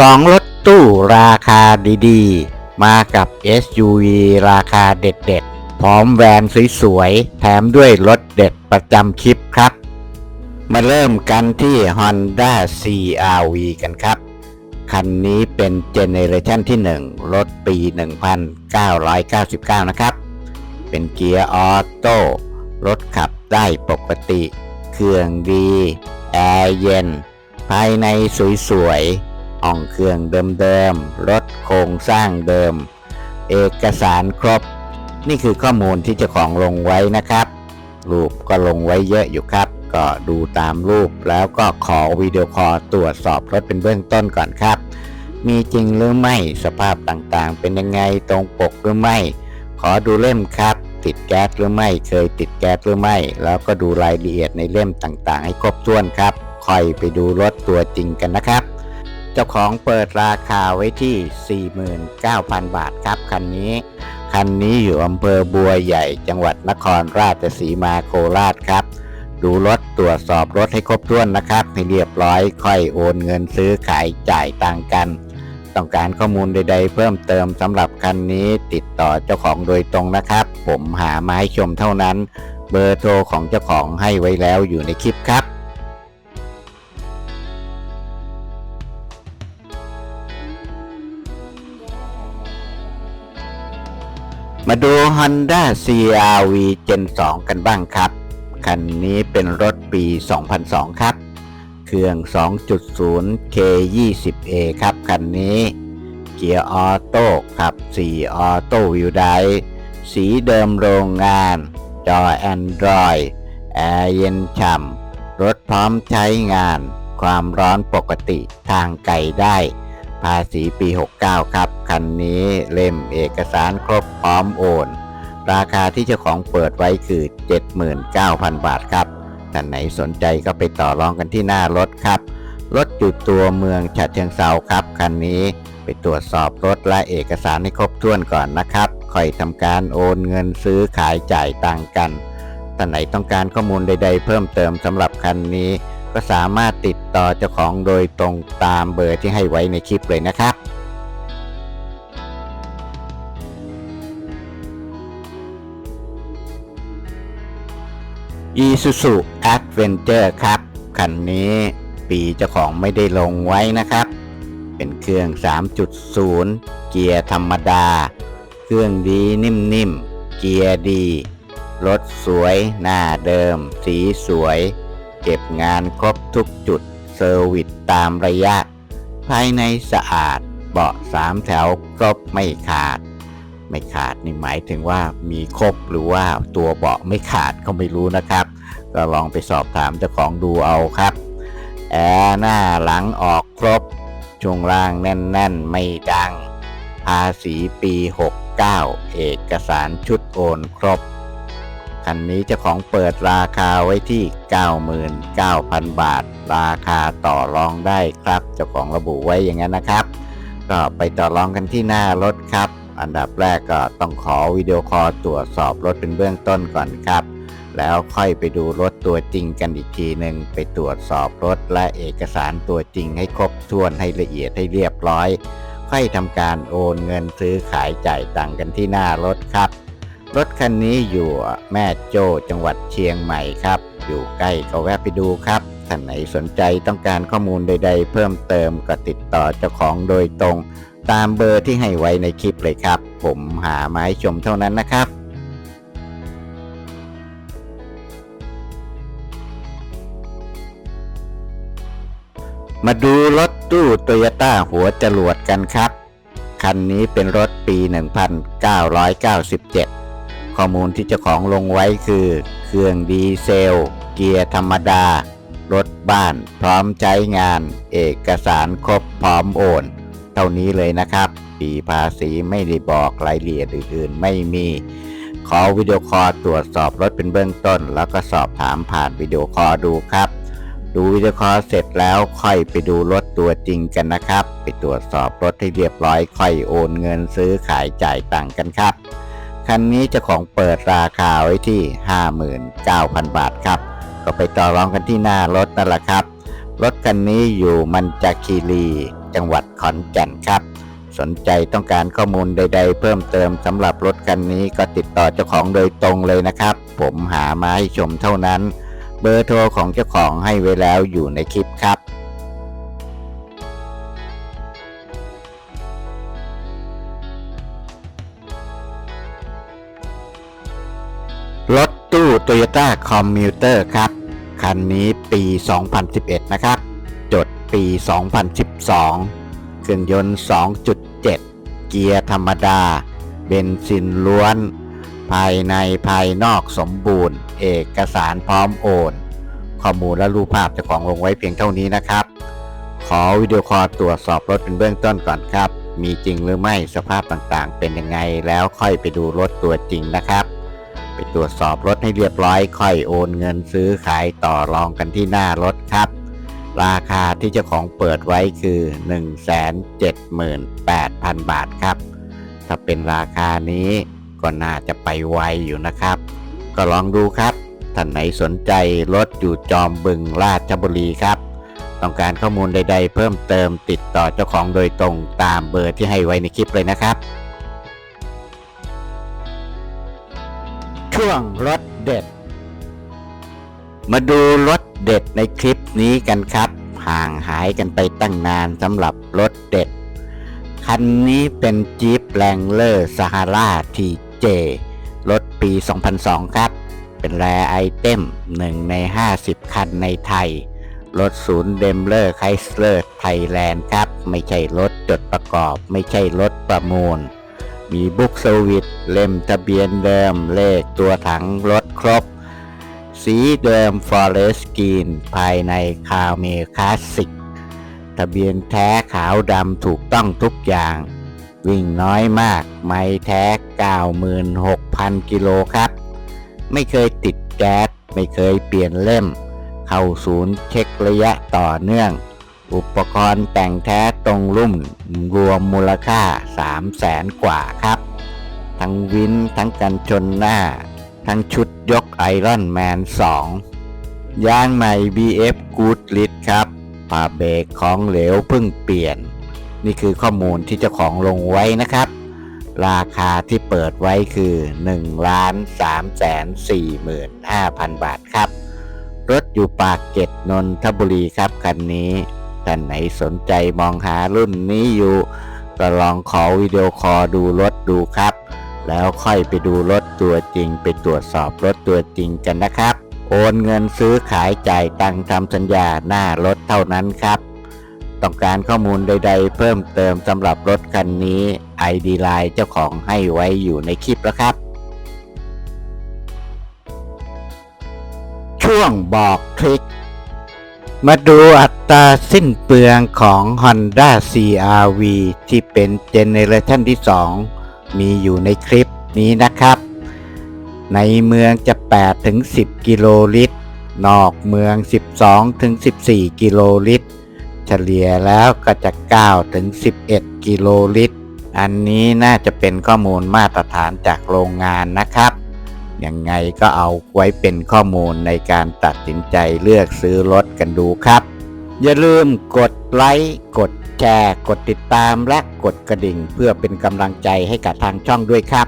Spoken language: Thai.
สองรถตู้ราคาดีๆ มากับ SUV ราคาเด็ดๆ พร้อมแวนสวยๆ แถมด้วยรถเด็ดประจำคลิปครับ มาเริ่มกันที่ Honda CRV กันครับ คันนี้เป็นเจเนเรชันที่ 1 รถปี 1999 นะครับ เป็นเกียร์ออโต้รถขับได้ปกติ เครื่องดี แอร์เย็น ภายในสวยๆ อ่องเครื่องเดิมๆ รถโครงสร้างเดิม เอกสารครบ นี่คือข้อมูลที่เจ้าของลงไว้นะครับ รูปก็ลงไว้เยอะอยู่ครับ ก็ดูตามรูปแล้วก็ขอวิดีโอคอลตรวจสอบรถเป็นเบื้องต้นก่อนครับ มีจริงหรือไม่สภาพต่างๆ เป็นยังไงตรงปกหรือไม่ ขอดูเล่มครับติดแก๊สหรือไม่เคยติดแก๊สหรือไม่ แล้วก็ดูรายละเอียดในเล่มต่างๆ ให้ครบถ้วนครับค่อยไปดูรถตัวจริงกันนะครับ เจ้าของเปิดราคาไว้ที่ 49,000 บาทครับคันนี้ คันนี้อยู่อำเภอบัวใหญ่ จังหวัดนครราชสีมาโคราชครับ ดูรถตรวจสอบรถให้ครบถ้วนนะครับให้เรียบร้อยค่อยโอนเงินซื้อขายจ่ายตังค์กัน ต้องการข้อมูลใด ๆ เพิ่มเติมสำหรับคันนี้ติดต่อเจ้าของโดยตรงนะครับ ผมหามาให้ชมเท่านั้น เบอร์โทรของเจ้าของให้ไว้แล้วอยู่ในคลิปครับ มาดู Honda CRV Gen 2 กันบ้างครับ คันนี้เป็นรถปี 2002 ครับ เครื่อง 2.0 K20A ครับ คันนี้ เกียร์ออโต้ขับ 4 ออโต้วิวไดสีเดิมโรงงาน จอ Android แอร์เย็นฉ่ำ รถพร้อมใช้งาน ความร้อนปกติทางไกลได้ ภาษีปี 69 ครับ คันนี้เล่มเอกสารครบพร้อมโอน ราคาที่เจ้าของเปิดไว้คือ 79,000 บาทครับท่านไหนสนใจก็ไปต่อรองกันที่หน้ารถครับ รถอยู่ตัวเมืองฉะเชิงเซาครับ คันนี้ไปตรวจสอบรถและเอกสารให้ครบถ้วนก่อนนะครับ ค่อยทำการโอนเงินซื้อขายจ่ายตังค์กันท่านไหนต้องการข้อมูลใด ๆ เพิ่มเติมสำหรับคันนี้ ก็สามารถติดต่อเจ้าของโดยตรงตามเบอร์ที่ให้ไว้ในคลิปเลยนะครับ Isuzu Adventure ครับ คันนี้ปีเจ้าของไม่ได้ลงไว้นะครับ เป็นเครื่อง 3.0 เกียร์ธรรมดา เครื่องดีนิ่มๆ เกียร์ดี รถสวย หน้าเดิม สีสวย เก็บงานครบทุกจุดเซอร์วิสตามระยะ ภายในสะอาดเบาะสามแถวครบไม่ขาด ไม่ขาดนี่หมายถึงว่ามีครบหรือว่าตัวเบาะไม่ขาดก็ไม่รู้นะครับ ก็ลองไปสอบถามเจ้าของดูเอาครับ แอร์หน้าหลังออกครบ ช่วงล่างแน่น ๆ ไม่ดัง ภาษีปี 69 เอกสารชุดโอนครบ คันนี้เจ้าของเปิดราคาไว้ที่ 99,000 บาท ราคาต่อรองได้ครับ เจ้าของระบุไว้อย่างนั้นนะครับ ก็ไปต่อรองกันที่หน้ารถครับ อันดับแรกก็ต้องขอวิดีโอคอลตรวจสอบรถเป็นเบื้องต้นก่อนครับ แล้วค่อยไปดูรถตัวจริงกันอีกทีหนึ่งไปตรวจสอบรถและเอกสารตัวจริงให้ครบถ้วนให้ละเอียดให้เรียบร้อย ค่อยทำการโอนเงินซื้อขายจ่ายตังค์กันที่หน้ารถครับ รถคันนี้อยู่แม่โจ้จังหวัดเชียงใหม่ครับ อยู่ใกล้ก็แวะไปดูครับท่านไหนสนใจต้องการข้อมูลใด ๆ เพิ่มเติมก็ติดต่อเจ้าของโดยตรง ตามเบอร์ที่ให้ไว้ในคลิปเลยครับ ผมหามาให้ชมเท่านั้นนะครับมาดูรถตู้โตโยต้าหัวจรวดกันครับ คันนี้เป็นรถปี 1997 ข้อมูลที่เจ้าของลงไว้คือ เครื่องดีเซล เกียร์ธรรมดา รถบ้าน พร้อมใช้งาน เอกสารครบพร้อมโอน เท่านี้เลยนะครับปีภาษีไม่ได้บอกรายละเอียดอื่นๆ ไม่มี ขอวิดีโอคอลตรวจสอบรถเป็นเบื้องต้น แล้วก็สอบถามผ่านวิดีโอคอลดูครับดูวิดีโอคอลเสร็จแล้วค่อยไปดูรถตัวจริงกันนะครับ ไปตรวจสอบรถให้เรียบร้อยค่อยโอนเงินซื้อขายจ่ายตังค์กันครับ คันนี้เจ้าของเปิดราคาไว้ที่ 59,000 บาทครับ ก็ไปต่อรองกันที่หน้ารถนั่นแหละครับ รถคันนี้อยู่มันจาคีรีจังหวัดขอนแก่นครับ สนใจต้องการข้อมูลใด ๆ เพิ่มเติมสำหรับรถคันนี้ก็ติดต่อเจ้าของโดยตรงเลยนะครับ ผมหามาให้ชมเท่านั้น เบอร์โทรของเจ้าของให้ไว้แล้วอยู่ในคลิปครับ รถตู้ Toyota Commuter ครับ คันนี้ปี 2011 นะครับ จดปี 2012 เครื่องยนต์ 2.7 เกียร์ธรรมดา เบนซินล้วน ภายในภายนอกสมบูรณ์ เอกสารพร้อมโอน ข้อมูลและรูปภาพจ้าของลงไว้เพียงเท่านี้นะครับ ขอวิดีโอคอลตรวจสอบรถเป็นเบื้องต้นก่อนครับ มีจริงหรือไม่สภาพต่างๆ เป็นยังไงแล้วค่อยไปดูรถตัวจริงนะครับ ตรวจสอบรถให้เรียบร้อยค่อยโอนเงินซื้อขายต่อรองกันที่หน้ารถครับ ราคาที่เจ้าของเปิดไว้คือ 178,000 บาทครับ ถ้าเป็นราคานี้ก็น่าจะไปไวอยู่นะครับ ก็ลองดูครับท่านไหนสนใจรถอยู่จอมบึงราชบุรีครับ ต้องการข้อมูลใด ๆ เพิ่มเติมติดต่อเจ้าของโดยตรงตามเบอร์ที่ให้ไว้ในคลิปเลยนะครับ ช่วงรถเด็ด มาดูรถเด็ดในคลิปนี้กันครับ ห่างหายกันไปตั้งนานสำหรับรถเด็ด คันนี้เป็นจี๊ปแรงเลอร์ซาฮาราทีเจรถปี 2002 ครับ เป็นแรไอเทมหนึ่งใน 50 คันในไทย รถศูนย์เดมเลอร์ไคสเลอร์ไทยแลนด์ครับ ไม่ใช่รถจดประกอบ ไม่ใช่รถประมูล มีบุ๊กเซอร์วิสเล่มทะเบียนเดิมเลขตัวถังรถครบ สีเดิม Forest Green ภายในคาเมคลาสสิก ทะเบียนแท้ขาวดำถูกต้องทุกอย่าง วิ่งน้อยมาก ไม่แท้ 96,000 กิโลครับ ไม่เคยติดแก๊ส ไม่เคยเปลี่ยนเล่ม เข้าศูนย์เช็คระยะต่อเนื่อง อุปกรณ์แต่งแท้ตรงรุ่มรวมมูลค่า3แสนกว่าครับ ทั้งวินทั้งกันชนหน้า ทั้งชุดยกไอรอนแมน 2 ยางใหม่ BF Good l i t ครับปาเบรกของเหลวเพิ่งเปลี่ยน นี่คือข้อมูลที่เจ้าของลงไว้นะครับ ราคาที่เปิดไว้คือ1ล้าน3แสน45,000บาทครับ รถอยู่ปากเกร็ดนนทบุรีครับคันนี้ ท่านไหนสนใจมองหารุ่นนี้อยู่ ก็ลองขอวิดีโอคอลดูรถดูครับ แล้วค่อยไปดูรถตัวจริง ไปตรวจสอบรถตัวจริงกันนะครับ โอนเงินซื้อขายจ่ายตังทำสัญญาหน้ารถเท่านั้นครับ ต้องการข้อมูลใด ๆ เพิ่มเติมสำหรับรถคันนี้ ID Line เจ้าของให้ไว้อยู่ในคลิปแล้วครับช่วงบอกทริค มาดูอัตราสิ้นเปลืองของ Honda CRV ที่เป็นเจเนเรชันที่ 2 มีอยู่ในคลิปนี้นะครับ ในเมืองจะ 8 ถึง 10 กิโลลิตร นอกเมือง 12 ถึง 14 กิโลลิตร เฉลี่ยแล้วก็จะ 9 ถึง 11 กิโลลิตร อันนี้น่าจะเป็นข้อมูลมาตรฐานจากโรงงานนะครับ ยังไงก็เอาไว้เป็นข้อมูลในการตัดสินใจเลือกซื้อรถกันดูครับ อย่าลืมกดไลค์กดแชร์ กดติดตามและกดกระดิ่ง เพื่อเป็นกำลังใจให้กับทางช่องด้วยครับ